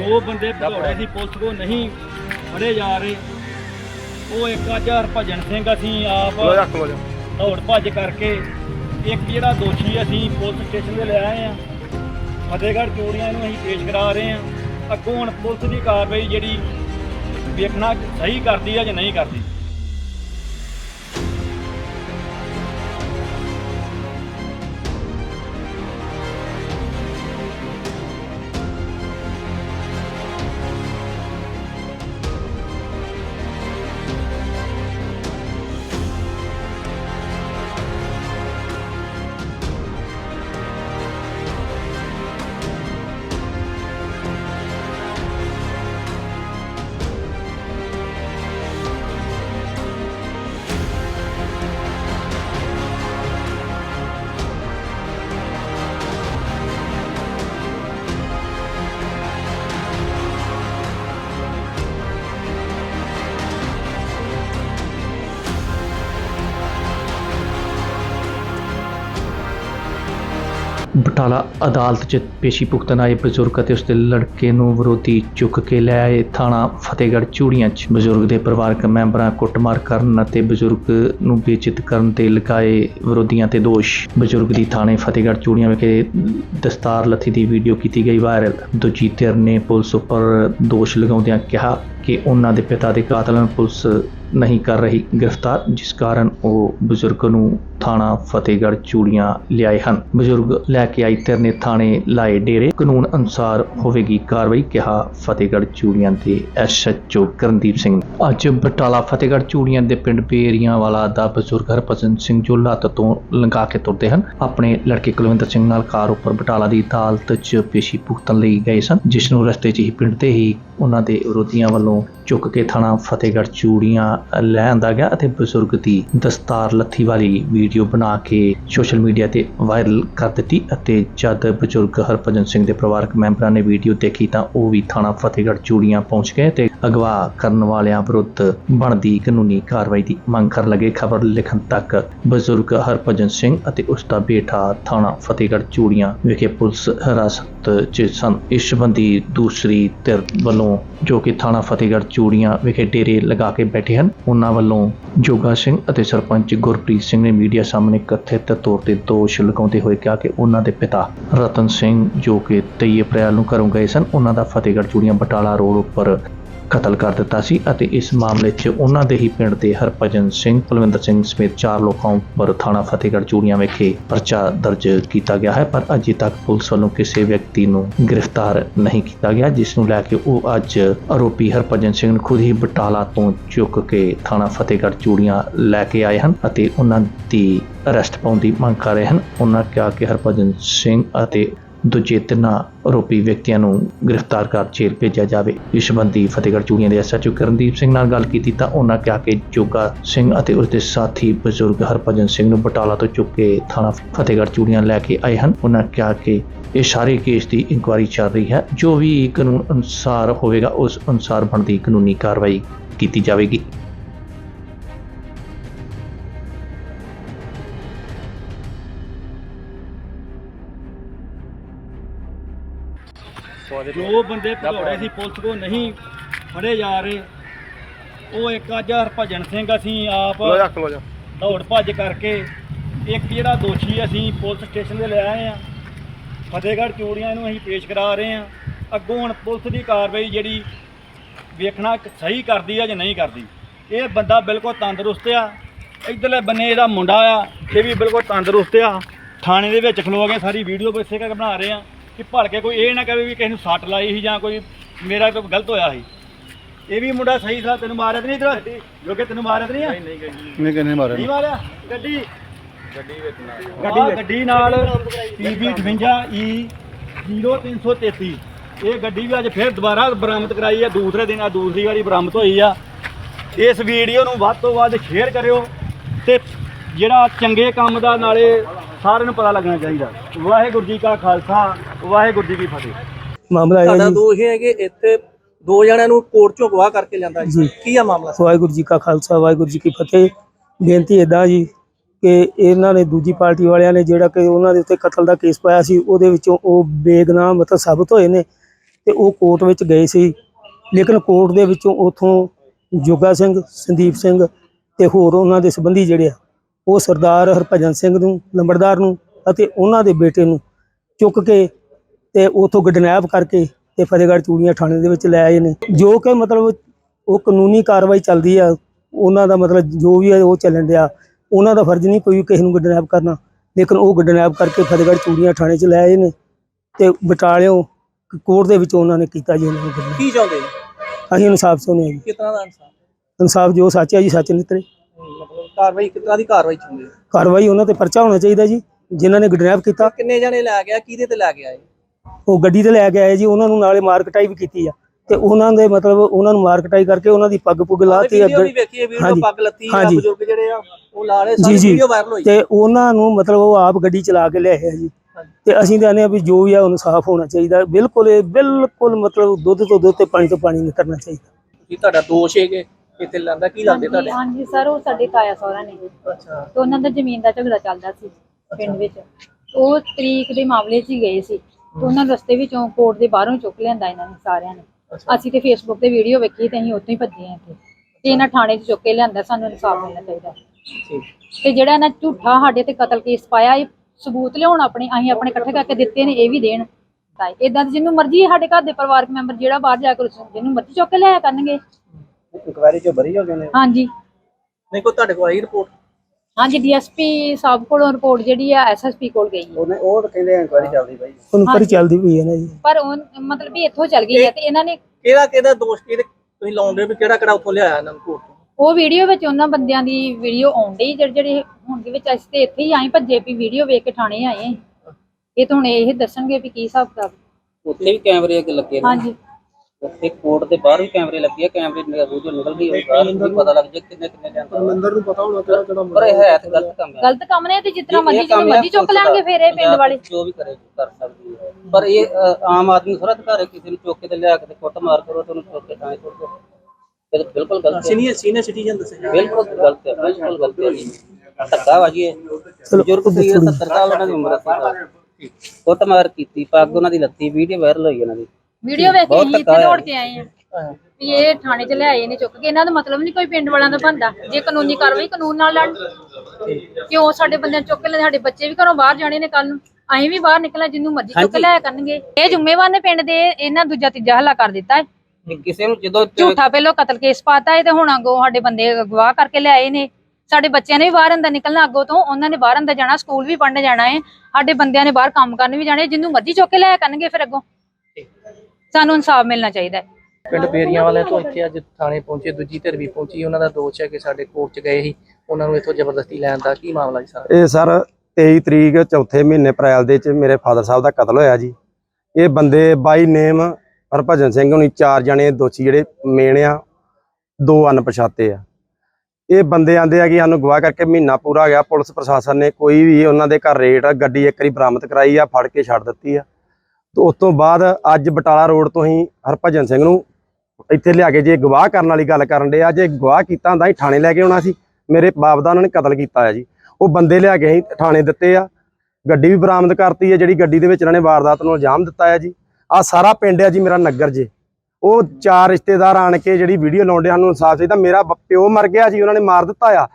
ਦੋ ਬੰਦੇ ਭਗੌੜੇ ਸੀ ਪੁਲਿਸ ਕੋ ਨਹੀਂ ਫੜੇ ਜਾ ਰਹੇ ਉਹ ਇੱਕ ਅੱਜ ਹਰਭਜਨ ਸਿੰਘ ਅਸੀਂ ਆਪ ਦੌੜ ਭੱਜ ਕਰਕੇ ਇੱਕ ਜਿਹੜਾ ਦੋਸ਼ੀ ਅਸੀਂ ਪੁਲਿਸ ਸਟੇਸ਼ਨ ਤੇ ਲੈ ਆਏ ਆ ਫਤਿਹਗੜ੍ਹ ਚੋਰੀਆਂ ਨੂੰ ਅਸੀਂ ਪੇਸ਼ ਕਰਾ ਰਹੇ ਆ ਅੱਗੋਂ ਹੁਣ ਪੁਲਿਸ ਦੀ ਕਾਰਵਾਈ ਜਿਹੜੀ ਵੇਖਣਾ ਸਹੀ ਕਰਦੀ ਆ ਜਾਂ ਨਹੀਂ ਕਰਦੀ? ਬਟਾਲਾ ਅਦਾਲਤ 'ਚ ਪੇਸ਼ੀ ਭੁਗਤਣ ਆਏ ਬਜ਼ੁਰਗ ਅਤੇ ਉਸਦੇ ਲੜਕੇ ਨੂੰ ਵਿਰੋਧੀ ਚੁੱਕ ਕੇ ਲੈ ਆਏ ਥਾਣਾ ਫਤਿਹਗੜ੍ਹ ਚੂੜੀਆਂ 'ਚ। ਬਜ਼ੁਰਗ ਦੇ ਪਰਿਵਾਰਕ ਮੈਂਬਰਾਂ ਕੁੱਟਮਾਰ ਕਰਨ ਅਤੇ ਬਜ਼ੁਰਗ ਨੂੰ ਬੇਇੱਜ਼ਤ ਕਰਨ ਤੇ ਲਗਾਏ ਵਿਰੋਧੀਆਂ ਤੇ ਦੋਸ਼। ਬਜ਼ੁਰਗ ਦੀ ਥਾਣੇ ਫਤਿਹਗੜ੍ਹ ਚੂੜੀਆਂ ਵਿਖੇ ਦਸਤਾਰ ਲੱਥੀ ਦੀ ਵੀਡੀਓ ਕੀਤੀ ਗਈ ਵਾਇਰਲ। ਦੂਜੀ ਧਿਰ ਨੇ ਪੁਲਿਸ ਉੱਪਰ ਦੋਸ਼ ਲਗਾਉਂਦਿਆਂ ਕਿਹਾ ਕਿ ਉਹਨਾਂ ਦੇ ਪਿਤਾ ਦੇ ਕਾਤਲ ਨੂੰ ਪੁਲਿਸ ਨਹੀਂ ਕਰ ਰਹੀ ਗ੍ਰਿਫਤਾਰ, ਜਿਸ ਕਾਰਨ ਉਹ ਬਜ਼ੁਰਗ ਨੂੰ ਥਾਣਾ ਫਤਿਹਗੜ੍ਹ ਚੂੜੀਆਂ ਲਿਆਏ ਹਨ। ਬਜ਼ੁਰਗ ਲੈ ਕੇ ਆਈ ਧਿਰ ਨੇ ਥਾਣੇ ਲਾਏ ਡੇਰੇ। ਕਾਨੂੰਨ ਅਨੁਸਾਰ ਹੋਵੇਗੀ ਕਾਰਵਾਈ, ਕਿਹਾ ਫਤਿਹਗੜ੍ਹ ਚੂੜੀਆਂ ਦੇ ਐਸਐਚਓ ਕਰਨਦੀਪ ਸਿੰਘ। ਨੇ। ਅੱਜ ਬਟਾਲਾ ਫਤਿਹਗੜ੍ਹ ਚੂੜੀਆਂ ਦੇ ਪਿੰਡ ਬੇਰੀਆਂ ਵਾਲਾ ਦਾ ਬਜ਼ੁਰਗ ਹਰਭਜਨ ਸਿੰਘ ਜੋ ਲੱਤ ਤੋਂ ਲੰਘਾ ਕੇ ਤੁਰਦੇ ਹਨ। ਆਪਣੇ ਲੜਕੇ ਕੁਲਵਿੰਦਰ ਸਿੰਘ ਨਾਲ ਕਾਰ ਉੱਪਰ ਬਟਾਲਾ ਦੀ ਅਦਾਲਤ 'ਚ ਪੇਸ਼ੀ ਭੁਗਤਣ ਲਈ ਗਏ ਸਨ, ਜਿਸ ਨੂੰ ਰਸਤੇ 'ਚ ਹੀ ਪਿੰਡ ਤੇ ਹੀ ਉਹਨਾਂ ਦੇ ਵਿਰੋਧੀਆਂ ਵੱਲੋਂ ਚੁੱਕ ਕੇ ਥਾਣਾ ਫਤਿਹਗੜ੍ਹ ਚੂੜੀਆਂ ਲੈ ਆਂਦਾ ਗਿਆ ਅਤੇ ਬਜ਼ੁਰਗ ਦੀ ਦਸਤਾਰ ਲੱਥੀ ਵਾਲੀ ਵੀਡੀਓ ਬਣਾ ਕੇ ਸੋਸ਼ਲ ਮੀਡੀਆ ਤੇ ਵਾਇਰਲ ਕਰ ਦਿੱਤੀ ਅਤੇ ਜਦ ਬਜ਼ੁਰਗ ਹਰਭਜਨ ਸਿੰਘ ਦੇ ਪਰਿਵਾਰਕ ਮੈਂਬਰਾਂ ਨੇ ਵੀਡੀਓ ਦੇਖੀ ਤਾਂ ਉਹ ਵੀ ਥਾਣਾ ਫਤਿਹਗੜ੍ਹ ਚੂੜੀਆਂ ਪਹੁੰਚ ਗਏ ਤੇ ਅਗਵਾ ਕਰਨ ਵਾਲਿਆਂ ਵਿਰੁੱਧ ਬਣਦੀ ਕਾਨੂੰਨੀ ਕਾਰਵਾਈ ਦੀ ਮੰਗ ਕਰਨ ਲੱਗੇ। ਖਬਰ ਲਿਖਣ ਤੱਕ ਬਜ਼ੁਰਗ ਹਰਭਜਨ ਸਿੰਘ ਅਤੇ ਉਸ ਦਾ ਬੇਟਾ ਥਾਣਾ ਫਤਿਹਗੜ੍ਹ ਚੂੜੀਆਂ ਵਿਖੇ ਪੁਲਿਸ ਹਿਰਾਸਤ 'ਚ ਸਨ। ਇਸ ਸੰਬੰਧੀ ਦੂਸਰੀ ਧਿਰ ਵੱਲੋਂ ਜੋ ਕਿ ਥਾਣਾ ਫਤਿਹਗੜ੍ਹ ਚੂੜੀਆਂ ਵਿਖੇ ਡੇਰੇ ਲਗਾ ਕੇ ਬੈਠੇ ਹਨ। ਉਹਨਾਂ ਵੱਲੋਂ ਜੋਗਾ ਸਿੰਘ ਅਤੇ ਸਰਪੰਚ ਗੁਰਪ੍ਰੀਤ ਸਿੰਘ ਨੇ ਮੀਡੀਆ ਸਾਹਮਣੇ ਕਥਿਤ ਤੌਰ ਤੇ ਦੋਸ਼ ਲਗਾਉਂਦੇ ਹੋਏ ਕਿਹਾ ਕਿ ਉਹਨਾਂ ਦੇ ਪਿਤਾ ਰਤਨ ਸਿੰਘ ਜੋ ਕਿ 23 ਅਪ੍ਰੈਲ ਨੂੰ ਘਰੋਂ ਗਏ ਸਨ, ਉਹਨਾਂ ਦਾ ਫਤਿਹਗੜ੍ਹ ਚੂੜੀਆਂ ਬਟਾਲਾ ਰੋਡ ਉੱਪਰ ਕਤਲ ਕਰ ਦਿੱਤਾ ਸੀ ਅਤੇ ਇਸ ਮਾਮਲੇ 'ਚ ਉਹਨਾਂ ਦੇ ਹੀ ਪਿੰਡ ਦੇ ਹਰਭਜਨ ਸਿੰਘ, ਕੁਲਵਿੰਦਰ ਸਿੰਘ ਸਮੇਤ ਚਾਰ ਲੋਕਾਂ ਉੱਪਰ ਥਾਣਾ ਫਤਿਹਗੜ੍ਹ ਚੂੜੀਆਂ ਵਿਖੇ ਪਰਚਾ ਦਰਜ ਕੀਤਾ ਗਿਆ ਹੈ, ਪਰ ਅਜੇ ਤੱਕ ਪੁਲਿਸ ਵੱਲੋਂ ਕਿਸੇ ਵਿਅਕਤੀ ਨੂੰ ਗ੍ਰਿਫਤਾਰ ਨਹੀਂ ਕੀਤਾ ਗਿਆ, ਜਿਸ ਨੂੰ ਲੈ ਕੇ ਉਹ ਅੱਜ ਆਰੋਪੀ ਹਰਭਜਨ ਸਿੰਘ ਨੂੰ ਖੁਦ ਹੀ ਬਟਾਲਾ ਤੋਂ ਚੁੱਕ ਕੇ ਥਾਣਾ ਫਤਿਹਗੜ੍ਹ ਚੂੜੀਆਂ ਲੈ ਕੇ ਆਏ ਹਨ ਅਤੇ ਉਹਨਾਂ ਦੀ ਅਰੈਸਟ ਪਾਉਣ ਦੀ ਮੰਗ ਕਰ ਰਹੇ ਹਨ। ਉਹਨਾਂ ਕਿਹਾ ਕਿ ਹਰਭਜਨ ਸਿੰਘ ਅਤੇ ਦੂਜੇ ਆਰੋਪੀ ਵਿਅਕਤੀਆਂ ਨੂੰ ਗ੍ਰਿਫਤਾਰ ਕਰ ਜੇਲ੍ਹ ਭੇਜਿਆ ਜਾਵੇ। ਇਸ ਸੰਬੰਧੀ ਫਤਿਹਗੜ੍ਹ ਚੂੜੀਆਂ ਦੇ ਐਸਐਚਓ ਕਰਨਦੀਪ ਸਿੰਘ ਨਾਲ ਗੱਲ ਕੀਤੀ ਤਾਂ ਉਹਨਾਂ ਕਿਹਾ ਕਿ ਜੋਗਾ ਸਿੰਘ ਅਤੇ ਉਸ ਦੇ ਸਾਥੀ ਬਜ਼ੁਰਗ ਹਰਭਜਨ ਸਿੰਘ ਨੂੰ ਬਟਾਲਾ ਤੋਂ ਚੁੱਕ ਕੇ ਥਾਣਾ ਫਤਿਹਗੜ੍ਹ ਚੂੜੀਆਂ ਲੈ ਕੇ ਆਏ ਹਨ। ਉਹਨਾਂ ਕਿਹਾ ਕਿ ਇਹ ਸਾਰੇ ਕੇਸ ਦੀ ਇਨਕੁਆਇਰੀ ਚੱਲ ਰਹੀ ਹੈ। ਜੋ ਵੀ ਕਾਨੂੰਨ ਅਨੁਸਾਰ ਹੋਵੇਗਾ, ਉਸ ਅਨੁਸਾਰ ਬਣਦੀ ਕਾਨੂੰਨੀ ਕਾਰਵਾਈ ਕੀਤੀ ਜਾਵੇਗੀ। ਜੋ ਬੰਦੇ ਭਗੌੜੇ ਸੀ ਪੁਲਿਸ ਕੋ ਨਹੀਂ ਫੜੇ ਜਾ ਰਹੇ ਉਹ ਇੱਕ ਅੱਜ ਹਰਭਜਨ ਸਿੰਘ ਅਸੀਂ ਆਪ ਦੌੜ ਭੱਜ ਕਰਕੇ ਇੱਕ ਜਿਹੜਾ ਦੋਸ਼ੀ ਅਸੀਂ ਪੁਲਿਸ ਸਟੇਸ਼ਨ ਤੇ ਲੈ ਆਏ ਆ। ਫਤਿਹਗੜ੍ਹ ਚੂੜੀਆਂ ਨੂੰ ਅਸੀਂ ਪੇਸ਼ ਕਰਾ ਰਹੇ ਆ। ਅੱਗੋਂ ਹੁਣ ਪੁਲਿਸ ਦੀ ਕਾਰਵਾਈ ਜਿਹੜੀ ਵੇਖਣਾ ਸਹੀ ਕਰਦੀ ਆ ਜਾਂ ਨਹੀਂ ਕਰਦੀ। ਇਹ ਬੰਦਾ ਬਿਲਕੁਲ ਤੰਦਰੁਸਤ ਆ। ਇਧਰਲੇ ਬੰਨੇ ਇਹਦਾ ਮੁੰਡਾ ਆ ਇਹ ਵੀ ਬਿਲਕੁਲ ਤੰਦਰੁਸਤ ਆ। ਥਾਣੇ ਦੇ ਵਿੱਚ ਖਲੋ ਕੇ ਸਾਰੀ ਵੀਡੀਓ ਇਸੇ ਕਰਕੇ ਬਣਾ ਰਹੇ ਆ। ਕਿ ਭਲਕੇ ਕੋਈ ਇਹ ਨਾ ਕਹੇ ਵੀ ਕਿਸੇ ਨੂੰ ਸੱਟ ਲਾਈ ਸੀ ਜਾਂ ਕੋਈ ਮੇਰਾ ਕੋਈ ਗਲਤ ਹੋਇਆ ਸੀ। ਇਹ ਵੀ ਮੁੰਡਾ ਸਹੀ ਸਾ ਤੈਨੂੰ ਮਾਰਿਆ ਤੇ ਨਹੀਂ ਇਧਰ ਜੋ ਕਿ ਤੈਨੂੰ ਮਾਰਿਆ ਤੇ ਨਹੀਂ ਆ? ਨਹੀਂ ਨਹੀਂ ਕਿੰਨੇ ਮਾਰੇ ਨਹੀਂ ਮਾਰਿਆ। ਗੱਡੀ? ਗੱਡੀ ਵਿੱਚ ਨਾਲ ਗੱਡੀ ਨਾਲ PB 58 E 0333 ਇਹ ਗੱਡੀ ਵੀ ਅੱਜ ਫਿਰ ਦੁਬਾਰਾ ਬਰਾਮਦ ਕਰਾਈ ਹੈ ਦੂਸਰੇ ਦਿਨ ਆ ਦੂਸਰੀ ਵਾਰੀ ਬਰਾਮਦ ਹੋਈ ਆ। ਇਸ ਵੀਡੀਓ ਨੂੰ ਵੱਧ ਤੋਂ ਵੱਧ ਸ਼ੇਅਰ ਕਰਿਓ ਤੇ ਜਿਹੜਾ ਚੰਗੇ ਕੰਮ ਦਾ ਨਾਲੇ ਸਾਰਿਆਂ ਨੂੰ ਪਤਾ ਲੱਗਣਾ ਚਾਹੀਦਾ। ਵਾਹਿਗੁਰੂ ਜੀ ਕਾ ਖਾਲਸਾ ਵਾਹਿਗੁਰੂ ਜੀ ਕੀ ਫਤਿਹ। ਮਾਮਲਾ ਇਹ ਤੁਹਾਡਾ ਜੀ। ਦੋਸ਼ ਇਹ ਹੈ ਕਿ ਇੱਥੇ ਦੋ ਜਣਿਆਂ ਨੂੰ ਕੋਰਟ ਚੋਂ ਅਗਵਾ ਕਰਕੇ ਲਿਆਂਦਾ ਜੀ। ਜੀ। ਕੀ ਆ ਮਾਮਲਾ? ਵਾਹਿਗੁਰੂ ਜੀ ਕਾ ਖਾਲਸਾ ਵਾਹਿਗੁਰੂ ਜੀ ਕੀ ਫਤਿਹ। ਬੇਨਤੀ ਇਦਾਂ ਜੀ ਕਿ ਇਹਨਾਂ ਨੇ ਦੂਜੀ ਪਾਰਟੀ ਵਾਲਿਆਂ ਨੇ ਜਿਹੜਾ ਕਿ ਉਹਨਾਂ ਦੇ ਉੱਤੇ ਕਤਲ ਦਾ ਕੇਸ ਪਾਇਆ ਸੀ ਉਹਦੇ ਵਿੱਚੋਂ ਉਹ ਬੇਗਨਾਹ ਮਤਲਬ ਸਾਬਤ ਹੋਏ ਨੇ ਤੇ ਉਹ ਕੋਰਟ ਵਿੱਚ ਗਏ ਸੀ। ਲੇਕਿਨ ਕੋਰਟ ਦੇ ਵਿੱਚੋਂ ਉਥੋਂ ਜੋਗਾ ਸਿੰਘ ਸੰਦੀਪ ਸਿੰਘ ਤੇ ਹੋਰ ਉਹਨਾਂ ਦੇ ਸੰਬੰਧੀ ਜਿਹੜੇ ਆ ਉਹ ਸਰਦਾਰ ਹਰਭਜਨ ਸਿੰਘ ਨੂੰ ਲੰਬੜਦਾਰ ਨੂੰ ਅਤੇ ਉਹਨਾਂ ਦੇ ਬੇਟੇ ਨੂੰ ਚੁੱਕ ਕੇ ਤੇ ਉਥੋਂ ਕਿਡਨੈਪ ਕਰਕੇ ਤੇ ਫਤਿਹਗੜ੍ਹ ਚੂੜੀਆਂ ਥਾਣੇ ਦੇ ਵਿੱਚ ਲੈ ਆਏ ਨੇ। ਜੋ ਕਿ ਮਤਲਬ ਉਹ ਕਾਨੂੰਨੀ ਕਾਰਵਾਈ ਚੱਲਦੀ ਆ ਉਹਨਾਂ ਦਾ ਮਤਲਬ ਜੋ ਵੀ ਹੈ ਉਹ ਚੱਲਣ ਡਿਆ। ਉਹਨਾਂ ਦਾ ਫਰਜ਼ ਨਹੀਂ ਕੋਈ ਕਿਸੇ ਨੂੰ ਕਿਡਨੈਪ ਕਰਨਾ ਲੇਕਿਨ ਉਹ ਕਿਡਨੈਪ ਕਰਕੇ ਫਤਿਹਗੜ੍ਹ ਚੂੜੀਆਂ ਥਾਣੇ 'ਚ ਲੈ ਆਏ ਨੇ ਤੇ ਬਟਾਲਿਓ ਕੋਰਟ ਦੇ ਵਿੱਚ ਉਹਨਾਂ ਨੇ ਕੀਤਾ ਜੀ ਉਹਨਾਂ ਨੂੰ। ਕੀ ਚਾਹੁੰਦੇ? ਅਸੀਂ ਇਨਸਾਫ ਚਾਹੁੰਦੇ ਹਾਂ ਜੀ। ਤਰ੍ਹਾਂ ਦਾ ਇਨਸਾਫ? ਇਨਸਾਫ ਜੋ ਸੱਚ ਹੈ ਜੀ ਸੱਚ ਨਿਤਰੇ। ਕਾਰਵਾਈ ਤਰ੍ਹਾਂ ਦੀ ਕਾਰਵਾਈ ਚਾਹੁੰਦੇ ਹੋ? ਕਾਰਵਾਈ ਉਹਨਾਂ ਤੇ ਪਰਚਾ ਹੋਣਾ ਚਾਹੀਦਾ ਜੀ ਜਿਨ੍ਹਾਂ ਨੇ ਕਿਡਨੈਪ ਕੀਤਾ ਕਿੰਨੇ ਜਣੇ ਲੈ ਗਿਆ ਕਿਹਦੇ ਤੇ ਲੈ ਗਿਆ ਇਹ ਉਹ ਗੱਡੀ ਤੇ ਲੈ ਕੇ ਆਏ ਜੀ ਉਹਨਾਂ ਨੂੰ ਨਾਲੇ ਮਾਰਕਟਾਈ ਵੀ ਕੀਤੀ ਆ ਤੇ ਉਹਨਾਂ ਦੇ ਮਤਲਬ ਉਹਨਾਂ ਨੂੰ ਮਾਰਕਟਾਈ ਕਰਕੇ ਉਹਨਾਂ ਦੀ ਪੱਗ ਪੁੱਗ ਲਾਤੀ ਵੀਡੀਓ ਵੀ ਅੱਗੇ ਵੇਖੀ ਹੈ ਵੀਡੀਓ ਪੱਗ ਲੱਤੀ ਆ ਹਾਂਜੀ। ਬਜ਼ੁਰਗ ਜਿਹੜੇ ਆ ਉਹ ਲਾ ਰਹੇ ਜੀ, ਸਾਰੀ ਜੀ। ਵੀਡੀਓ ਵਾਇਰਲ ਹੋਈ ਤੇ ਉਹਨਾਂ ਨੂੰ ਮਤਲਬ ਉਹ ਆਪ ਗੱਡੀ ਚਲਾ ਕੇ ਲਿਆਏ ਆ ਜੀ। ਤੇ ਅਸੀਂ ਕਹਿੰਦੇ ਆ ਵੀ ਜੋ ਵੀ ਆ ਉਹਨੂੰ ਸਾਫ਼ ਹੋਣਾ ਚਾਹੀਦਾ ਬਿਲਕੁਲ ਇਹ ਬਿਲਕੁਲ ਮਤਲਬ ਦੁੱਧ ਤੋਂ ਦੁੱਧ ਤੇ ਪਾਣੀ ਤੋਂ ਪਾਣੀ ਕਰਨਾ ਚਾਹੀਦਾ ਕੀ ਤੁਹਾਡਾ ਦੋਸ਼ ਹੈ ਕਿ ਇੱਥੇ ਲਾਂਦਾ ਕੀ ਹਾਂਜੀ ਤੁਹਾਡੇ? ਹਾਂਜੀ ਸਰ ਉਹ ਸਾਡੇ ਤਾਇਆ ਸਹੁਰਾ ਨੇ। ਅੱਛਾ। ਤੇ ਉਹਨਾਂ ਦਾ ਜ਼ਮੀਨ ਦਾ ਝਗੜਾ ਚੱਲਦਾ ਸੀ ਪਿੰਡ ਵਿੱਚ। ਉਹ ਤਰੀਕ ਦੇ ਮਾਮਲੇ 'ਚ ਹੀ ਗਏ ਸੀ। ਤੇ ਉਹਨਾਂ ਨੂੰ ਰਸਤੇ ਵਿੱਚੋਂ ਕੋਰਟ ਦੇ ਬਾਹਰੋਂ ਚੁੱਕ ਲਿਆਂਦਾ ਇਹਨਾਂ ਨੇ ਸਾਰਿਆਂ ਨੇ। ਅਸੀਂ ਤੇ ਫੇਸਬੁੱਕ ਤੇ ਵੀਡੀਓ ਵੇਖੀ ਤੇ ਅਸੀਂ ਉੱਥੋਂ ਹੀ ਭੱਜੇ ਆ ਇੱਥੇ। ਤੇ ਇਹਨਾਂ ਥਾਣੇ 'ਚ ਚੁੱਕ ਕੇ ਲਿਆਂਦਾ ਸਾਨੂੰ ਇਨਸਾਫ ਮਿਲਣਾ ਚਾਹੀਦਾ। ਠੀਕ। ਤੇ ਜਿਹੜਾ ਇਹਨਾਂ ਝੂਠਾ ਸਾਡੇ ਤੇ ਕਤਲ ਕੇਸ ਪਾਇਆ ਇਹ ਸਬੂਤ ਲਿਆਉਣ ਆਪਣੇ ਅਸੀਂ ਆਪਣੇ ਇਕੱਠੇ ਕਰਕੇ ਦਿੱਤੇ ਨੇ ਇਹ ਵੀ ਦੇਣ। ਤਾਂ ਇਦਾਂ ਜਿਹਨੂੰ ਮਰਜ਼ੀ ਸਾਡੇ ਘਰ ਦੇ ਪਰਿਵਾਰਕ ਮੈਂਬਰ ਜਿਹੜਾ ਬਾਹਰ ਜਾ ਕੇ ਜਿਹਨੂੰ ਮਰਜ਼ੀ ਚੁੱਕ ਕੇ ਲਿਆਇਆ ਕਰਨਗੇ। ਇਨਕੁਆਇਰੀ ਚੋਂ ਬਰੀ ਹੋ ਗਏ ਨੇ? ਹਾਂਜੀ। ਨਹੀਂ ਕੋਈ ਤੁਹਾਡੇ ਕੋਲ ਆਈ ਰਿਪੋਰਟ ਹਾਂਜੀ ਡੀਐਸਪੀ ਸਾਹਿਬ ਕੋਲੋਂ ਰਿਪੋਰਟ ਜਿਹੜੀ ਆ ਐਸਐਸਪੀ ਕੋਲ ਗਈ ਹੈ। ਉਹਨੇ ਉਹ ਤਾਂ ਕਹਿੰਦੇ ਇਨਕੁਆਇਰੀ ਚੱਲਦੀ ਬਾਈ ਉਹਨੂੰ ਪਰ ਚੱਲਦੀ ਪਈ ਹੈ ਨਾ ਜੀ। ਪਰ ਉਹ ਮਤਲਬ ਵੀ ਇੱਥੋਂ ਚੱਲ ਗਈ ਹੈ ਤੇ ਇਹਨਾਂ ਨੇ ਕਿਹੜਾ ਕਿਹਦਾ ਦੋਸ਼ ਕਿਹਦੇ ਤੁਸੀਂ ਲਾਉਂਦੇ ਵੀ ਕਿਹੜਾ ਕਿਹੜਾ ਉੱਥੋਂ ਲਿਆਇਆ ਇਹਨਾਂ ਨੂੰ ਕੋਰਟ ਤੋਂ? ਉਹ ਵੀਡੀਓ ਵਿੱਚ ਉਹਨਾਂ ਬੰਦਿਆਂ ਦੀ ਵੀਡੀਓ ਆਉਂਦੀ ਜਿਹੜੇ ਜਿਹੜੇ ਹੁਣ ਦੇ ਵਿੱਚ ਅਸੀਂ ਤੇ ਇੱਥੇ ਹੀ ਆਏ ਭੱਜੇ ਵੀ ਵੀਡੀਓ ਵੇਖ ਕੇ ਥਾਣੇ ਆਏ। ਹਾਂ। ਇਹ ਤਾਂ ਹੁਣ ਇਹ ਦੱਸਣਗੇ ਵੀ ਕੀ ਹਿਸਾਬ ਕਿਤਾਬ। ਉੱਥੇ ਵੀ ਕੈਮਰੇ ਅੱਗੇ ਲੱਗੇ ਨੇ। ਹਾਂਜੀ। ਉੱਥੇ ਕੋਰਟ ਦੇ ਬਾਹਰ ਵੀ ਕੈਮਰੇ ਲੱਗੇ ਆ ਕੈਮਰੇ ਨਿਕਲ ਵੀਡੀਓ ਨਿਕਲ ਗਈ ਹੋਈ ਬਾਹਰ ਵੀ ਪਤਾ ਲੱਗ ਜਾ ਕਿੰਨੇ ਕਿੰਨੇ ਜਾਂਦਾ ਮੰਦਰ ਨੂੰ ਪਤਾ ਹੋਣਾ ਕਿਹੜਾ ਕਿਹੜਾ ਪਰ ਇਹ ਹੈ ਤੇ ਗਲਤ ਕੰਮ ਹੈ। ਗਲਤ ਕੰਮ ਨੇ ਤੇ ਇਹ ਮਰਜ਼ੀ ਜਿਹਨੂੰ ਮਰਜ਼ੀ ਚੁੱਕ ਲੈਣਗੇ ਦਾ। ਫਿਰ ਇਹ ਪਿੰਡ ਵਾਲੇ। ਜੋ ਵੀ ਕਰੇ ਕਰ ਸਕਦੀ ਹੈ। ਪਰ ਇਹ ਆਮ ਆਦਮੀ ਥੋੜਾ ਅਧਿਕਾਰ ਹੈ ਕਿਸੇ ਨੂੰ ਚੁੱਕ ਕੇ ਤੇ ਲਿਆ ਕੇ ਤੇ ਕੁੱਟ ਮਾਰ ਕਰੋ ਤੇ ਉਹਨੂੰ ਚੁੱਕ ਕੇ ਤਾਂ ਸੁੱਟ ਦਿਓ। ਇਹ ਤਾਂ ਬਿਲਕੁਲ ਗਲਤ ਹੈ। ਸੀਨੀਅਰ ਸੀਨੀਅਰ ਸਿਟੀਜ਼ਨ ਦੱਸਿਆ ਬਿਲਕੁਲ ਗਲਤ ਹੈ ਬਿਲਕੁਲ ਗਲਤ ਹੈ ਜੀ। ਧੱਕਾ ਵਾਜੀ ਹੈ ਬਜ਼ੁਰਗ ਸੀ 70 ਸਾਲ ਉਹਨਾਂ ਦੀ ਉਮਰ ਸੀ ਕੁੱਟ ਮਾਰ ਕੀਤੀ ਪੱਗ ਉਹਨਾਂ ਦੀ ਲੱਤੀ ਵੀਡੀਓ ਵਾਇਰਲ ਹੋਈ ਉਹਨਾਂ ਦੀ। ਵੀਡੀਓ ਵੇਖ ਕੇ ਅਸੀਂ ਇੱਥੇ। ਦੌੜ ਕੇ ਆਏ ਆ ਵੀ ਇਹ ਥਾਣੇ 'ਚ ਲਿਆਏ ਨੇ ਚੁੱਕ ਕੇ। ਇਹਨਾਂ ਦਾ ਮਤਲਬ ਨਹੀਂ ਕੋਈ ਪਿੰਡ ਵਾਲਿਆਂ ਦਾ ਬੰਦਾ ਜੇ ਕਾਨੂੰਨੀ ਕਾਰਵਾਈ ਕਾਨੂੰਨ ਨਾਲ ਲੜਨ। ਕਿਉਂ? ਸਾਡੇ ਬੰਦਿਆਂ ਚੁੱਕ ਕੇ ਲੈ ਸਾਡੇ ਬੱਚੇ ਵੀ ਘਰੋਂ ਬਾਹਰ ਜਾਣੇ ਨੇ ਕੱਲ ਨੂੰ। ਅਸੀਂ ਵੀ ਬਾਹਰ ਨਿਕਲਣਾ ਜਿੰਨੂੰ ਮਰਜ਼ੀ ਚੁੱਕ ਲਿਆਇਆ ਕਰਨਗੇ। ਇਹ ਜ਼ਿੰਮੇਵਾਰ ਨੇ ਪਿੰਡ ਦੇ। ਇਹਨਾਂ ਦੂਜਾ ਤੀਜਾ ਹੱਲਾ ਕਰ ਦਿੱਤਾ ਹੈ। ਕਿਸੇ ਨੂੰ ਜਦੋਂ ਝੂਠਾ ਪਹਿਲੋਂ ਕਤਲ ਕੇਸ ਪਾਤਾ ਹੈ ਤੇ ਹੁਣ ਅੱਗੋਂ ਸਾਡੇ ਬੰਦੇ ਗਵਾਹ ਕਰਕੇ ਲਿਆਏ ਨੇ। ਸਾਡੇ ਬੱਚਿਆਂ ਨੇ ਵੀ ਬਾਹਰ ਅੰਦਰ ਨਿਕਲਣਾ। ਅੱਗੋਂ ਤੋਂ ਉਹਨਾਂ ਨੇ ਬਾਹਰ ਅੰਦਰ ਜਾਣਾ ਸਕੂਲ ਵੀ ਪੜ੍ਹਨ ਜਾਣਾ ਹੈ। ਸਾਡੇ ਬੰਦਿਆਂ ਨੇ ਬਾਹਰ ਕੰਮ ਕਰਨ ਵੀ ਜਾਣਾ ਜਿੰਨੂੰ ਮਰਜ਼ੀ ਚੁੱਕ ਕੇ ਲਿਆਇਆ ਕਰਨਗੇ ਫਿਰ ਅੱਗੋਂ। ਸਾਨੂੰ ਇਨਸਾਫ ਮਿਲਣਾ ਚਾਹੀਦਾ ਹੈ। ਪਿੰਡ ਬੇਰੀਆਂ ਵਾਲੇ ਤੋਂ ਇੱਥੇ ਅੱਜ ਥਾਣੇ ਪਹੁੰਚੇ ਦੂਜੀ ਧਿਰ ਵੀ ਪਹੁੰਚੀ ਉਹਨਾਂ ਦਾ ਦੋਸ਼ ਹੈ ਕਿ ਸਾਡੇ ਕੋਰਟ ਚ ਗਏ ਸੀ। ਉਹਨਾਂ ਨੂੰ ਇੱਥੋਂ ਜ਼ਬਰਦਸਤੀ ਲੈਣ ਦਾ ਕੀ ਮਾਮਲਾ ਜੀ ਸਾਰਾ? ਇਹ ਸਰ 23 ਤਰੀਕ ਚੌਥੇ ਮਹੀਨੇ ਅਪ੍ਰੈਲ ਦੇ ਚ ਮੇਰੇ ਫਾਦਰ ਸਾਹਿਬ ਦਾ ਕਤਲ ਹੋਇਆ ਜੀ। ਇਹ ਬੰਦੇ ਬਾਈ ਨੇਮ ਹਰਭਜਨ ਸਿੰਘ ਹੁਣੀ ਚਾਰ ਜਣੇ ਦੋਸ਼ੀ ਜਿਹੜੇ ਮੇਨ ਆ ਦੋ ਅਣਪਛਾਤੇ ਆ। ਇਹ ਬੰਦੇ ਆਂਦੇ ਆ ਕਿ ਸਾਨੂੰ ਗਵਾਹ ਕਰਕੇ ਮਹੀਨਾ ਪੂਰਾ ਗਿਆ ਪੁਲਿਸ ਪ੍ਰਸ਼ਾਸਨ ਨੇ ਕੋਈ ਵੀ ਉਹਨਾਂ ਦੇ ਘਰ ਰੇਟ ਗੱਡੀ ਇੱਕ ਵਾਰੀ ਬਰਾਮਦ ਕਰਾਈ ਆ ਫੜ ਕੇ ਛੱਡ ਦਿੱਤੀ ਆ। ਤੇ ਉਸ ਤੋਂ ਬਾਅਦ ਅੱਜ ਬਟਾਲਾ ਰੋਡ ਤੋਂ ਹੀ ਹਰਭਜਨ ਸਿੰਘ ਨੂੰ ਇੱਥੇ ਲਿਆ ਕੇ ਜੇ ਗਵਾਹ ਕਰਨ ਵਾਲੀ ਗੱਲ ਕਰਨ ਦੇ ਆ, ਜੇ ਗਵਾਹ ਕੀਤਾ ਹੁੰਦਾ ਅਸੀਂ ਥਾਣੇ ਲੈ ਕੇ ਆਉਣਾ ਸੀ, ਮੇਰੇ ਬਾਪ ਦਾ ਉਹਨਾਂ ਨੇ ਕਤਲ ਕੀਤਾ ਹੈ ਜੀ। ਉਹ ਬੰਦੇ ਲਿਆ ਕੇ ਅਸੀਂ ਥਾਣੇ ਦਿੱਤੇ ਆ। ਗੱਡੀ ਵੀ ਬਰਾਮਦ ਕਰਤੀ ਹੈ ਜਿਹੜੀ ਗੱਡੀ ਦੇ ਵਿੱਚ ਇਹਨਾਂ ਨੇ ਵਾਰਦਾਤ ਨੂੰ ਇਲਜ਼ਾਮ ਦਿੱਤਾ ਹੈ ਜੀ। ਆ ਸਾਰਾ ਪਿੰਡ ਹੈ ਜੀ, ਮੇਰਾ ਨਗਰ ਜੇ। ਉਹ ਚਾਰ ਰਿਸ਼ਤੇਦਾਰ ਆਣ ਕੇ ਜਿਹੜੀ ਵੀਡੀਓ ਲਾਉਂਦੇ ਸਾਨੂੰ ਇਨਸਾਫ ਚਾਹੀਦਾ। ਮੇਰਾ ਪਿਓ ਮਰ ਗਿਆ ਜੀ, ਉਹਨਾਂ ਨੇ ਮਾਰ ਦਿੱਤਾ ਆ।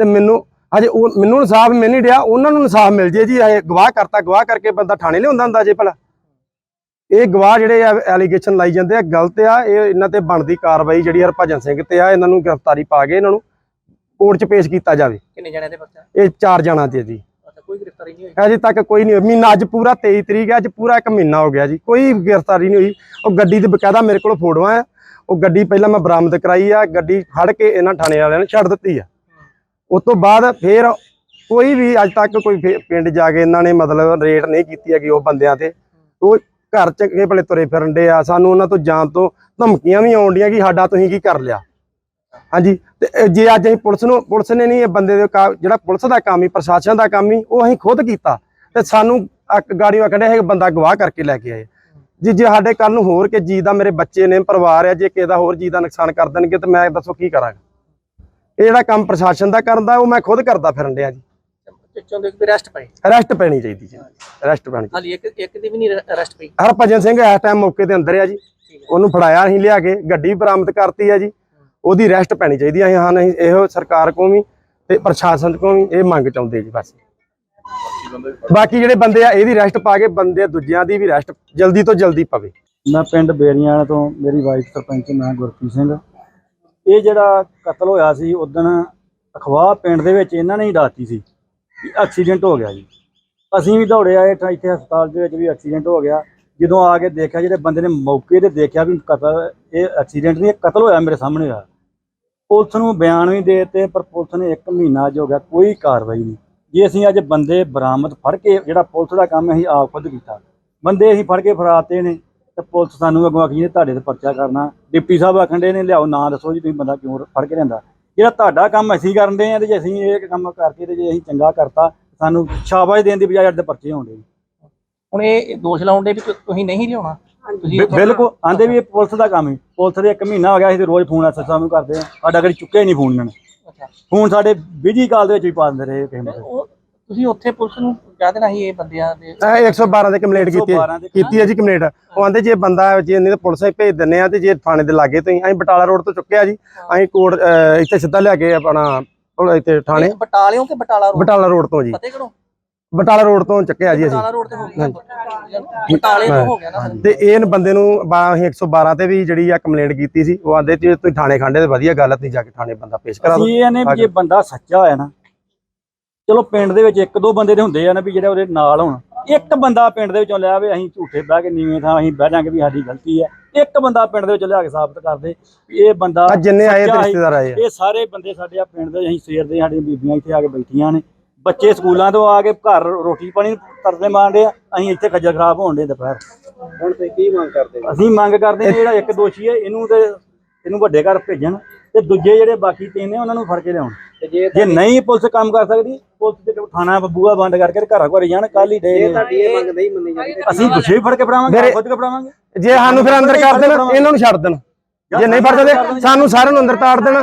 ਤੇ ਮੈਨੂੰ ਹਜੇ ਉਹ ਮੈਨੂੰ ਇਨਸਾਫ ਮਿਲ ਨਹੀਂ ਰਿਹਾ ਉਹਨਾਂ ਨੂੰ ਇਨਸਾਫ ਮਿਲ ਜੇ ਜੀ ਇਹ ਗਵਾਹ ਕਰਤਾ, ਗਵਾਹ ਕਰਕੇ ਬੰਦਾ ਥਾਣੇ ਲਿਆਉਂਦਾ ਹੁੰਦਾ ਜੇ ਭਲਾ। ਇਹ ਗਵਾਹ ਜਿਹੜੇ ਆ ਐਲੀਗੇਸ਼ਨ ਲਾਈ ਜਾਂਦੇ ਆ ਗਲਤ ਆ ਇਹ ਇਹਨਾਂ ਤੇ ਬਣਦੀ ਕਾਰਵਾਈ ਜਿਹੜੀ ਹਰਭਜਨ ਸਿੰਘ ਤੇ ਆ ਇਹਨਾਂ ਨੂੰ ਗ੍ਰਿਫਤਾਰੀ ਪਾ ਕੇ ਇਹਨਾਂ ਨੂੰ ਕੋਰਟ 'ਚ ਪੇਸ਼ ਕੀਤਾ ਜਾਵੇ। ਕਿੰਨੇ ਜਣਿਆਂ ਦੇ ਬੱਚਾ ਇਹ ਚਾਰ ਜਣਾ ਤੇ ਜੀ। ਕੋਈ ਗ੍ਰਿਫਤਾਰੀ ਨਹੀਂ ਹੋਈ? ਅਜੇ ਤੱਕ ਕੋਈ ਨਹੀਂ। ਮਹੀਨਾ ਅੱਜ ਪੂਰਾ 23 ਤਰੀਕ ਹੈ ਅੱਜ ਪੂਰਾ ਇੱਕ ਮਹੀਨਾ ਹੋ ਗਿਆ ਜੀ। ਕੋਈ ਗ੍ਰਿਫਤਾਰੀ ਨਹੀਂ ਹੋਈ। ਉਹ ਗੱਡੀ ਤੇ ਬਕਾਇਦਾ ਮੇਰੇ ਕੋਲ ਫੋਟੋਆਂ ਆ। ਉਹ ਗੱਡੀ ਪਹਿਲਾਂ ਮੈਂ ਬਰਾਮਦ ਕਰਾਈ ਆ। ਗੱਡੀ ਫੜ ਕੇ ਇਹਨਾਂ ਥਾਣੇ ਵਾਲਿਆਂ ਨੇ ਛੱਡ ਦਿੱਤੀ ਆ। ਉਸ ਤੋਂ ਬਾਅਦ ਫੇਰ ਕੋਈ ਵੀ ਅੱਜ ਤੱਕ ਕੋਈ ਪਿੰਡ ਜਾ ਕੇ ਇਹਨਾਂ ਨੇ ਮਤਲਬ ਰੇਟ ਨਹੀਂ ਕੀਤੀ ਹੈਗੀ ਉਹ ਬੰਦਿਆਂ ਤੇ। ਉਹ ਘਰ ਚ ਕੇ ਭਲੇ ਤੁਰੇ ਫਿਰਨ ਦੇ ਆ। ਸਾਨੂੰ ਉਹਨਾਂ ਤੋਂ ਜਾਣ ਤੋਂ ਧਮਕੀਆਂ ਵੀ ਆਉਣ ਡੀਆਂ ਕਿ ਸਾਡਾ ਤੁਸੀਂ ਕੀ ਕਰ ਲਿਆ? ਹਾਂਜੀ, ਤੇ ਜੇ ਅੱਜ ਅਸੀਂ ਪੁਲਿਸ ਨੂੰ, ਪੁਲਿਸ ਨੇ ਨਹੀਂ ਇਹ ਬੰਦੇ ਦੇ ਜਿਹੜਾ ਪੁਲਿਸ ਦਾ ਕੰਮ ਹੀ ਪ੍ਰਸ਼ਾਸਨ ਦਾ ਕੰਮ ਹੀ ਉਹ ਅਸੀਂ ਖੁਦ ਕੀਤਾ। ਤੇ ਸਾਨੂੰ ਅੱਕ ਗਾੜੀਆਂ ਕਹਿੰਦੇ ਇਹ ਬੰਦਾ ਗਵਾਹ ਕਰਕੇ ਲੈ ਕੇ ਆਏ। ਜੀ, ਜੇ ਸਾਡੇ ਕੱਲ ਨੂੰ ਹੋਰ ਕਿ ਜੀ ਦਾ ਮੇਰੇ ਬੱਚੇ ਨੇ, ਪਰਿਵਾਰ ਆ, ਜੇ ਕਿਸੇ ਦਾ ਹੋਰ ਜੀ ਦਾ ਨੁਕਸਾਨ ਕਰ ਦੇਣਗੇ, ਤੇ ਮੈਂ ਦੱਸੋ ਕੀ ਕਰਾਂਗਾ? ਇਹ ਜਿਹੜਾ ਕੰਮ ਪ੍ਰਸ਼ਾਸਨ ਦਾ ਕਰਨ ਦਾ, ਉਹ ਮੈਂ ਖੁਦ ਕਰਦਾ ਫਿਰਨ ਡਿਆ ਜੀ। ਚਾਹੁੰਦੇ ਕਿ ਰੈਸਟ ਪਏ ਅਰੈਸਟ ਪੈਣੀ ਚਾਹੀਦੀ ਜੀ। ਅਰੈਸਟ ਪੈਣੀ ਹਾਲੀ ਇੱਕ ਇੱਕ ਦੀ ਵੀ ਨਹੀਂ ਅਰੈਸਟ ਪਈ। ਹਰਭਜਨ ਸਿੰਘ ਇਸ ਟਾਈਮ ਮੌਕੇ ਤੇ ਅੰਦਰ ਆ ਜੀ। ਉਹਨੂੰ ਫੜਾਇਆ ਅਸੀਂ ਲਿਆ ਕੇ ਗੱਡੀ ਬਰਾਮਦ ਕਰਤੀ ਆ ਜੀ। ਉਹਦੀ ਅਰੈਸਟ ਪੈਣੀ ਚਾਹੀਦੀ ਆ ਹਾਂ ਅਸੀਂ ਇਹੋ ਸਰਕਾਰ ਕੋਲ ਵੀ ਤੇ ਪ੍ਰਸ਼ਾਸਨ ਕੋਲ ਵੀ ਇਹ ਮੰਗ ਚਾਹੁੰਦੇ ਜੀ ਬਸ। ਬਾਕੀ ਜਿਹੜੇ ਬੰਦੇ ਆ ਇਹਦੀ ਅਰੈਸਟ ਪਾ ਕੇ ਬੰਦੇ ਦੂਜਿਆਂ ਦੀ ਵੀ ਅਰੈਸਟ ਜਲਦੀ ਤੋਂ ਜਲਦੀ ਪਵੇ। ਮੈਂ ਪਿੰਡ ਬੇਰੀਆਂ ਤੋਂ ਮੇਰੀ ਵਾਈਫ ਸਰਪੰਚ ਮੈਂ ਗੁਰਪ੍ਰੀਤ ਸਿੰਘ। ਇਹ ਜਿਹੜਾ ਕਤਲ ਹੋਇਆ ਸੀ ਉਦੋਂ ਅਖਵਾਹ ਪਿੰਡ ਦੇ ਵਿੱਚ ਇਹਨਾਂ ਨੇ ਹੀ ਡਾਤੀ ਸੀ। ਐਕਸੀਡੈਂਟ ਹੋ ਗਿਆ ਜੀ। ਅਸੀਂ ਵੀ ਦੌੜੇ ਆਏ ਤਾਂ ਇੱਥੇ ਹਸਪਤਾਲ ਦੇ ਵਿੱਚ ਵੀ ਐਕਸੀਡੈਂਟ ਹੋ ਗਿਆ। ਜਦੋਂ ਆ ਕੇ ਦੇਖਿਆ, ਜਿਹੜੇ ਬੰਦੇ ਨੇ ਮੌਕੇ ਤੇ ਦੇਖਿਆ ਵੀ ਕਤਲ, ਇਹ ਐਕਸੀਡੈਂਟ ਨਹੀਂ, ਇਹ ਕਤਲ ਹੋਇਆ ਮੇਰੇ ਸਾਹਮਣੇ ਹੋਇਆ ਪੁਲਿਸ ਨੂੰ ਬਿਆਨ ਵੀ ਦੇ ਦਿੱਤੇ, ਪਰ ਪੁਲਿਸ ਨੇ 1 ਮਹੀਨਾ ਜੋ ਹੋ ਗਿਆ, ਕੋਈ ਕਾਰਵਾਈ ਨਹੀਂ। ਜੇ ਅਸੀਂ ਅੱਜ ਬੰਦੇ ਬਰਾਮਦ ਫੜ ਕੇ, ਜਿਹੜਾ ਪੁਲਿਸ ਦਾ ਕੰਮ ਅਸੀਂ ਆਪ ਖੁਦ ਕੀਤਾ। ਬੰਦੇ ਅਸੀਂ ਫੜ ਕੇ ਫੜਾਤੇ ਨੇ, ਤੇ ਪੁਲਿਸ ਸਾਨੂੰ ਅੱਗੋਂ ਆਖੀ ਨੇ ਤੁਹਾਡੇ ਤੇ ਪਰਚਾ ਕਰਨਾ। ਡਿਪਟੀ ਸਾਹਿਬ ਆਖੰਡੇ ਨੇ, ਲਿਆਓ, ਨਾਂ ਦੱਸੋ ਜੀ, ਤੁਸੀਂ ਬੰਦਾ ਕਿਉਂ ਫੜ ਕੇ ਲਿਆਂਦਾ? ਜਿਹੜਾ ਤੁਹਾਡਾ ਕੰਮ ਅਸੀਂ ਕਰਨ ਦੇ ਆ ਤੇ ਜੇ ਅਸੀਂ ਇਹ ਕੰਮ ਕਰਕੇ ਤੇ ਜੇ ਅਸੀਂ ਚੰਗਾ ਕਰਤਾ ਸਾਨੂੰ ਸ਼ਾਬਾਸ਼ ਦੇਣ ਦੀ ਬਜਾਏ ਤੇ ਪਰਚੇ ਹੋਣਦੇ ਹੁਣ ਇਹ ਦੋਸ਼ ਲਾਉਂਦੇ ਵੀ ਤੁਸੀਂ ਨਹੀਂ ਲਿਆਉਣਾ। ਤੁਸੀਂ ਬਿਲਕੁਲ ਆਂਦੇ ਵੀ ਇਹ ਪੁਲਿਸ ਦਾ ਕੰਮ ਹੈ ਪੁਲਿਸ ਦੇ 1 ਮਹੀਨਾ ਹੋ ਗਿਆ ਅਸੀਂ ਤੇ ਰੋਜ਼ ਫੋਨ ਐਸਐਸ ਸਾਹਿਬ ਨੂੰ ਕਰਦੇ ਆ। ਸਾਡਾ ਕਦੀ ਚੁੱਕਿਆ ਹੀ ਨਹੀਂ ਫੋਨ ਇਹਨਾਂ ਨੇ। ਅੱਛਾ। ਫੋਨ ਸਾਡੇ ਬਿਜ਼ੀ ਕਾਲ ਦੇ ਵਿੱਚ ਵੀ ਪਾ ਦਿੰਦੇ ਰਹੇ ਕਿਸੇ ਉਹ ਤੁਸੀਂ ਉੱਥੇ ਪੁਲਿਸ ਨੂੰ ਕਹਿ ਦੇਣਾ ਸੀ ਇਹ ਬੰਦਿਆਂ ਦੇ? ਇਹ 112 ਤੇ ਕੰਪਲੇਂਟ ਕੀਤੀ ਹੈ। 112 ਤੇ ਕੀਤੀ ਹੈ ਜੀ ਕੰਪਲੇਂਟ ਉਹ ਆਂਦੇ ਜੇ ਬੰਦਾ ਜੇ ਨਹੀਂ ਤਾਂ ਪੁਲਿਸ ਹੀ ਭੇਜ ਦਿੰਨੇ ਆ ਤੇ ਜੇ ਥਾਣੇ ਦੇ ਲਾਗੇ ਤੋਂ ਹੀ ਅਸੀਂ ਬਟਾਲਾ ਰੋਡ ਤੋਂ ਚੁੱਕਿਆ ਜੀ। ਅਸੀਂ ਕੋਟ ਅਹ ਇੱਥੇ ਸਿੱਧਾ ਲਿਆ ਕੇ ਆਪਣਾ ਉਹ ਇੱਥੇ ਥਾਣੇ। ਬਟਾਲਿਓਂ ਕਿ ਬਟਾਲਾ ਰੋਡ? ਬਟਾਲਾ ਰੋਡ ਤੋਂ ਜੀ। ਫਤਿਹਗੜ੍ਹੋਂ ਬਟਾਲਾ ਰੋਡ ਤੋਂ ਚੱਕਿਆ ਜੀ ਅਸੀਂ। ਬਟਾਲਾ ਰੋਡ ਤੇ ਹੋ ਗਿਆ। ਬਟਾਲੇ ਤੋਂ ਹੋ। ਗਿਆ ਨਾ। ਤੇ ਇਹ ਬੰਦੇ ਨੂੰ ਬਾ- ਅਸੀਂ 112 ਤੇ ਵੀ ਜਿਹੜੀ ਆ ਕੰਪਲੇਂਟ ਕੀਤੀ ਸੀ ਉਹ ਆਂਦੇ ਜੇ ਤੁਸੀਂ ਥਾਣੇ ਖਾਂਡੇ ਤੇ ਵਧੀਆ ਗੱਲ ਆ ਤੁਸੀਂ ਜਾ ਕੇ ਥਾਣੇ ਬੰਦਾ ਪੇਸ਼ ਕਰਾ ਦਿਓ। ਅਸੀਂ ਇਹ ਨੇ ਵੀ ਜੇ ਬੰਦਾ ਸੱਚਾ ਹੋਇਆ ਨਾ ਚਲੋ ਪਿੰਡ ਦੇ ਵਿੱਚ ਇੱਕ ਦੋ ਬੰਦੇ ਦੇ ਹੁੰਦੇ ਆ ਨਾ ਵੀ ਜਿਹੜੇ ਉਹਦੇ ਨਾਲ ਹੋਣ। ਇੱਕ ਬੰਦਾ ਪਿੰਡ ਦੇ ਵਿੱਚੋਂ ਲਿਆ ਵੀ ਅਸੀਂ ਝੂਠੇ ਬਹਿ ਕੇ ਨੀਵੇਂ ਥਾਂ ਅਸੀਂ ਬਹਿ ਜਾਾਂਗੇ ਵੀ ਸਾਡੀ ਗਲਤੀ ਹੈ। ਇੱਕ ਬੰਦਾ ਪਿੰਡ ਦੇ ਵਿੱਚ ਲਿਆ ਕੇ ਸਾਬਤ ਕਰ ਦੇ ਵੀ ਇਹ ਬੰਦਾ ਜਿੰਨੇ ਆਏ ਤੇ। ਰਿਸ਼ਤੇਦਾਰ ਆਏ ਇਹ ਸਾਰੇ ਬੰਦੇ ਸਾਡੇ ਆ ਪਿੰਡ ਦੇ ਅਸੀਂ ਸਵੇਰ ਦੇ ਸਾਡੀਆਂ ਬੀਬੀਆਂ ਇੱਥੇ ਆ ਕੇ ਬੈਠੀਆਂ ਨੇ। ਬੱਚੇ ਸਕੂਲਾਂ ਤੋਂ ਆ ਕੇ ਘਰ ਰੋਟੀ ਪਾਣੀ ਤਰਦੇ ਮਾਰਦੇ ਆ ਅਸੀਂ ਇੱਥੇ ਖੱਜਲ ਖਰਾਬ ਹੋਣ ਦੇ ਦੁਪਹਿਰ। ਹੁਣ ਤੁਸੀਂ ਕੀ ਮੰਗ ਕਰਦੇ ਅਸੀਂ ਮੰਗ ਕਰਦੇ ਹਾਂ ਜਿਹੜਾ ਇੱਕ ਦੋਸ਼ੀ ਹੈ ਇਹਨੂੰ ਤੇ ਇਹਨੂੰ ਵੱਡੇ ਘਰ ਭੇਜਣ ਤੇ ਦੂਜੇ ਜਿਹੜੇ ਬਾਕੀ ਤਿੰਨ ਨੇ ਉਹਨਾਂ ਨੂੰ ਫੜ ਕੇ ਲਿਆਉਣ। ਤੇ ਜੇ ਜੇ ਨਹੀਂ ਪੁਲਿਸ ਕੰਮ ਕਰ ਸਕਦੀ ਪੁਲਿਸ ਦੇ ਥਾਣਾ ਬੂਆ ਬੰਦ ਕਰਕੇ ਘਰਾਂ ਘਰ ਜਾਣ ਕੱਲ ਹੀ ਦੇ ਤੁਹਾਡੀ ਇਹ ਮੰਗ ਨਹੀਂ ਮੰਨੀ ਜਾਂਦੀ। ਅਸੀਂ ਗੁੱਸੇ ਵੀ ਫੜ ਕੇ ਫੜਾਵਾਂਗੇ ਖੁਦ ਕੇ ਫੜਾਵਾਂਗੇ। ਜੇ ਸਾਨੂੰ ਫਿਰ ਅੰਦਰ ਕਰ ਦੇਣ ਇਹਨਾਂ ਨੂੰ ਛੱਡ ਦੇਣ। ਜੇ ਨਹੀਂ ਫੜ ਸਕਦੇ ਸਾਨੂੰ ਸਾਰਿਆਂ ਨੂੰ ਅੰਦਰ ਤਾੜ ਦੇਣ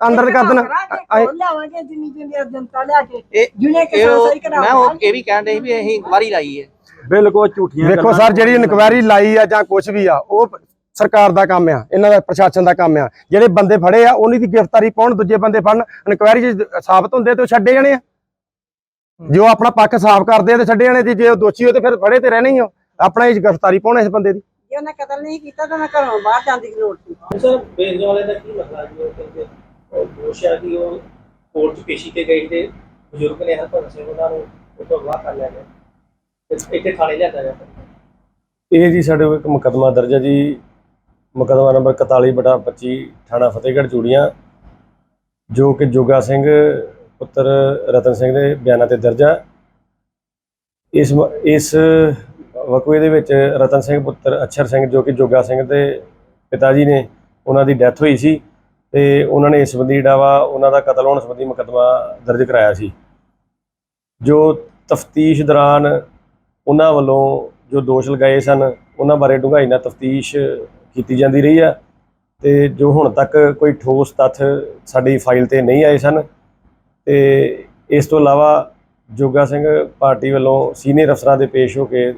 ਅੰਦਰ ਕਰ ਦੇਣ। ਲਿਆਵਾਂਗੇ ਜਿੰਨੀ ਜਿੰਨੀ ਜਨਤਾ ਲਿਆ ਕੇ। ਜਿਹਨੇ ਕਿਸਾਨ ਸਹੀ ਮੈਂ ਉਹ ਇਹ ਵੀ ਕਹਿਣ ਦੇ ਸੀ ਵੀ ਅਸੀਂ ਇਨਕੁਆਰੀ ਲਾਈ ਹੈ। ਬਿਲਕੁਲ ਝੂਠੀਆਂ ਵੇਖੋ ਸਰ ਜਿਹੜੀ ਇਨਕੁਆਇਰੀ ਲਾਈ ਆ ਜਾਂ ਕੁਝ ਵੀ ਆ ਉਹ ਸਰਕਾਰ ਦਾ ਕੰਮ ਆ ਇਹਨਾਂ ਦਾ ਪ੍ਰਸ਼ਾਸਨ ਦਾ ਕੰਮ ਆ। ਜਿਹੜੇ ਬੰਦੇ ਫੜੇ ਆ ਉਹਨਾਂ ਦੀ ਗ੍ਰਿਫਤਾਰੀ ਪਾਉਣ ਦੂਜੇ ਬੰਦੇ ਫੜਨ ਇਨਕੁਆਇਰੀ ਜੇ ਸਾਬਤ ਹੁੰਦੇ ਤੇ ਉਹ ਛੱਡੇ ਜਾਣੇ ਆ। ਜੇ ਉਹ ਆਪਣਾ ਪੱਖ ਸਾਫ਼ ਕਰਦੇ ਆ ਤੇ ਛੱਡੇ ਜਾਣੇ ਤੇ ਜੇ ਉਹ ਦੋਸ਼ੀ ਹੋ ਤੇ ਫਿਰ ਫੜੇ ਤੇ ਰਹਿਣੇ ਹੀ ਹੋ ਆਪਣਾ ਹੀ ਗ੍ਰਿਫਤਾਰੀ ਪਾਉਣ ਇਸ ਬੰਦੇ ਦੀ। ਜੇ ਉਹਨੇ ਕਤਲ ਨਹੀਂ ਕੀਤਾ ਤਾਂ ਮੈਂ ਘਰੋਂ ਬਾਹਰ ਜਾਂਦੀ ਦੀ ਲੋੜ ਸੀ। ਸਰ ਬੇਰੀਆਂ ਵਾਲੇ ਦਾ ਕੀ ਮਸਲਾ ਜੀ? ਉਹ ਕਹਿੰਦੇ ਉਹ ਦੋਸ਼ ਆ ਕਿ ਉਹ ਕੋਰਟ 'ਚ ਪੇਸ਼ੀ ਤੇ ਗਈ ਤੇ ਬਜ਼ੁਰਗ ਨੇ ਹਰਪਨ ਸਿੰਘ ਉਹਨਾਂ ਨੂੰ ਉਹ ਤੋਂ ਅਗਵਾ ਕਰ ਲਿਆ ਗਿਆ। ਤੇ ਇੱਥੇ ਥਾਣੇ ਲਿਆਂਦਾ ਗਿਆ। ਇਹ ਜੀ ਸਾਡੇ ਕੋਲ ਇੱਕ ਮੁਕੱਦਮਾ ਦਰਜ ਹੈ ਜੀ। ਮੁਕੱਦਮਾ ਨੰਬਰ 41 ਬਟਾ 25 ਥਾਣਾ ਫਤਿਹਗੜ੍ਹ ਚੂੜੀਆਂ ਜੋ ਕਿ ਜੋਗਾ ਸਿੰਘ ਪੁੱਤਰ ਰਤਨ ਸਿੰਘ ਦੇ ਬਿਆਨਾਂ ਤੇ ਦਰਜ ਆ। ਇਸ ਮ- ਇਸ ਵਕੂਏ ਦੇ ਵਿੱਚ ਰਤਨ ਸਿੰਘ ਪੁੱਤਰ ਅਛਰ ਸਿੰਘ ਜੋ ਕਿ ਜੋਗਾ ਸਿੰਘ ਦੇ ਪਿਤਾ ਜੀ ਨੇ ਉਹਨਾਂ ਦੀ ਡੈਥ ਹੋਈ ਸੀ ਤੇ ਉਹਨਾਂ ਨੇ ਇਸ ਸੰਬੰਧੀ ਜਿਹੜਾ ਵਾ ਉਹਨਾਂ ਦਾ ਕਤਲ ਹੋਣ ਸੰਬੰਧੀ ਮੁਕੱਦਮਾ ਦਰਜ ਕਰਾਇਆ ਸੀ। ਜੋ ਤਫਤੀਸ਼ ਦੌਰਾਨ ਉਹਨਾਂ ਵੱਲੋਂ ਜੋ ਦੋਸ਼ ਲਗਾਏ ਸਨ, ਉਹਨਾਂ ਬਾਰੇ ਡੂੰਘਾਈ ਨਾਲ ਤਫਤੀਸ਼ ਕੀਤੀ ਜਾਂਦੀ ਰਹੀ ਆ ਤੇ ਜੋ ਹੁਣ ਤੱਕ ਕੋਈ ਠੋਸ ਤੱਥ ਸਾਡੀ ਫਾਈਲ ਤੇ ਨਹੀਂ ਆਏ ਸਨ ਤੇ ਇਸ ਤੋਂ ਇਲਾਵਾ ਜੋਗਾ ਸਿੰਘ ਪਾਰਟੀ ਵੱਲੋਂ ਸੀਨੀਅਰ ਅਫਸਰਾਂ ਦੇ ਪੇਸ਼ ਹੋ ਕੇ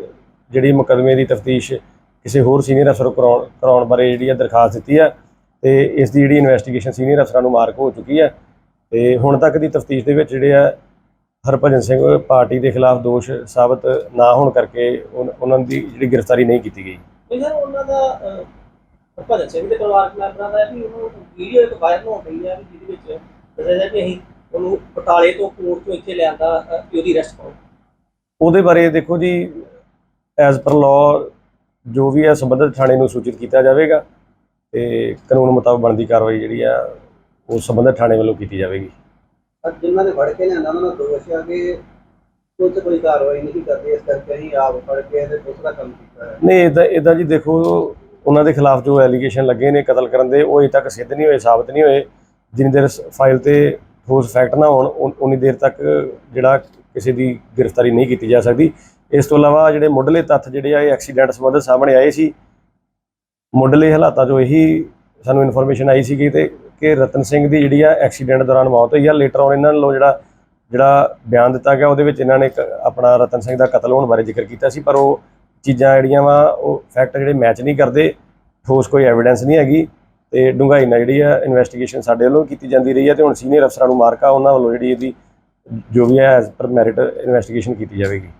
ਜਿਹੜੀ ਮੁਕੱਦਮੇ ਦੀ ਤਫਤੀਸ਼ ਕਿਸੇ ਹੋਰ ਸੀਨੀਅਰ ਅਫਸਰ ਨੂੰ ਕਰਾਉਣ ਕਰਾਉਣ ਬਾਰੇ ਜਿਹੜੀ ਆ ਦਰਖਾਸਤ ਦਿੱਤੀ ਆ ਤੇ ਇਸ ਦੀ ਜਿਹੜੀ ਇਨਵੈਸਟੀਗੇਸ਼ਨ ਸੀਨੀਅਰ ਅਫਸਰਾਂ ਨੂੰ ਮਾਰਕ ਹੋ ਚੁੱਕੀ ਆ ਤੇ ਹੁਣ ਤੱਕ ਦੀ ਤਫਤੀਸ਼ ਦੇ ਵਿੱਚ ਜਿਹੜੇ ਆ ਹਰਭਜਨ ਸਿੰਘ ਪਾਰਟੀ ਦੇ ਖਿਲਾਫ ਦੋਸ਼ ਸਾਬਤ ਨਾ ਹੋਣ ਕਰਕੇ ਉਨ- ਉਹਨਾਂ ਦੀ ਜਿਹੜੀ ਗ੍ਰਿਫਤਾਰੀ ਨਹੀਂ ਕੀਤੀ ਗਈ। ਨਹੀਂ ਉਹਨਾਂ ਦਾ ਹਰਭਜਨ ਸਿੰਘ ਦੇ ਪਰਿਵਾਰਕ ਮੈਂਬਰਾਂ ਦਾ ਹੈ ਉਹਨੂੰ ਵੀਡੀਓ ਇੱਕ ਵਾਇਰਲ ਹੋ ਰਹੀ ਹੈ ਵੀ ਜਿਹਦੇ ਵਿੱਚ ਦੱਸਿਆ ਕਿ ਅਸੀਂ ਉਹਨੂੰ ਬਟਾਲੇ ਤੋਂ ਕੋਰਟ ਤੋਂ ਇੱਥੇ ਲਿਆਂਦਾ ਵੀ ਉਹਦੀ ਅਰੈਸਟ ਕਰੋ ਉਹਦੇ ਬਾਰੇ ਦੇਖੋ ਜੀ ਐਜ਼ ਪਰ ਲਾਅ ਜੋ ਵੀ ਹੈ ਸੰਬੰਧਿਤ ਥਾਣੇ ਨੂੰ ਸੂਚਿਤ ਕੀਤਾ ਜਾਵੇਗਾ ਤੇ ਕਾਨੂੰਨ ਮੁਤਾਬਕ ਬਣਦੀ ਕਾਰਵਾਈ ਜਿਹੜੀ ਆ ਉਹ ਸੰਬੰਧਿਤ ਥਾਣੇ ਵੱਲੋਂ ਕੀਤੀ ਜਾਵੇਗੀ। ਜਿਨ੍ਹਾਂ ਨੇ ਫੜ ਕੇ ਲਿਆਂਦਾ ਉਹਨਾਂ ਦਾ ਦੋਸ਼ ਆ ਕਿ ਕੋਈ ਤੇ ਕੋਈ ਕਾਰਵਾਈ ਨਹੀਂ ਕਰਦੇ ਇਸ ਕਰਕੇ ਅਸੀਂ ਆਪ ਫੜ ਕੇ ਤੇ ਪੁਲਿਸ ਦਾ ਕੰਮ ਕੀਤਾ ਹੈ। ਨਹੀਂ ਇਦਾਂ ਇਦਾਂ ਜੀ ਦੇਖੋ ਉਹਨਾਂ ਦੇ ਖਿਲਾਫ ਜੋ ਐਲੀਗੇਸ਼ਨ ਲੱਗੇ ਨੇ ਕਤਲ ਕਰਨ ਦੇ ਉਹ ਅਜੇ ਤੱਕ ਸਿੱਧ ਨਹੀਂ ਹੋਏ ਸਾਬਤ ਨਹੀਂ ਹੋਏ। ਜਿੰਨੀ ਦੇਰ ਫਾਈਲ ਤੇ ਠੋਸ ਫੈਕਟ ਨਾ ਹੋਣ, ਉਨੀ ਦੇਰ ਤੱਕ ਜਿਹੜਾ ਕਿਸੇ ਦੀ ਗ੍ਰਿਫਤਾਰੀ ਨਹੀਂ ਕੀਤੀ ਜਾ ਸਕਦੀ। ਇਸ ਤੋਂ ਇਲਾਵਾ ਜਿਹੜੇ ਮੁੱਢਲੇ ਤੱਥ ਜਿਹੜੇ ਆ, ਇਹ ਐਕਸੀਡੈਂਟ ਸੰਬੰਧਿਤ ਸਾਹਮਣੇ ਆਏ ਸੀ। ਮੁੱਢਲੇ ਹਾਲਾਤਾਂ 'ਚੋਂ ਇਹੀ ਸਾਨੂੰ ਇਨਫੋਰਮੇਸ਼ਨ ਆਈ ਸੀਗੀ ਕਿ ਤੇ ਕਿ ਰਤਨ ਸਿੰਘ ਦੀ ਜਿਹੜੀ ਆ ਐਕਸੀਡੈਂਟ ਦੌਰਾਨ ਮੌਤ ਹੋਈ ਆ। ਲੇਟਰ ਔਨ ਇਹਨਾਂ ਵੱਲੋਂ ਜਿਹੜਾ ਜਿਹੜਾ ਬਿਆਨ ਦਿੱਤਾ ਗਿਆ, ਉਹਦੇ ਵਿੱਚ ਇਹਨਾਂ ਨੇ ਇੱਕ ਆਪਣਾ ਰਤਨ ਸਿੰਘ ਦਾ ਕਤਲ ਹੋਣ ਬਾਰੇ ਜ਼ਿਕਰ ਕੀਤਾ ਸੀ, ਪਰ ਉਹ ਚੀਜ਼ਾਂ ਜਿਹੜੀਆਂ ਵਾ, ਉਹ ਫੈਕਟ ਜਿਹੜੇ ਮੈਚ ਨਹੀਂ ਕਰਦੇ। ਠੋਸ ਕੋਈ ਐਵੀਡੈਂਸ ਨਹੀਂ ਹੈਗੀ। ਤੇ ਡੂੰਘਾਈ ਨਾਲ ਜਿਹੜੀ ਆ ਇਨਵੈਸਟੀਗੇਸ਼ਨ ਸਾਡੇ ਵੱਲੋਂ ਕੀਤੀ ਜਾਂਦੀ ਰਹੀ ਹੈ ਤੇ ਹੁਣ ਸੀਨੀਅਰ ਅਫਸਰਾਂ ਨੂੰ ਮਾਰਕਾ ਉਹਨਾਂ ਵੱਲੋਂ ਜਿਹੜੀ ਇਹਦੀ ਜੋ ਵੀ ਹੈ ਐਜ਼ ਪਰ ਮੈਰਿਟ ਇਨਵੈਸਟੀਗੇਸ਼ਨ ਕੀਤੀ ਜਾਵੇਗੀ।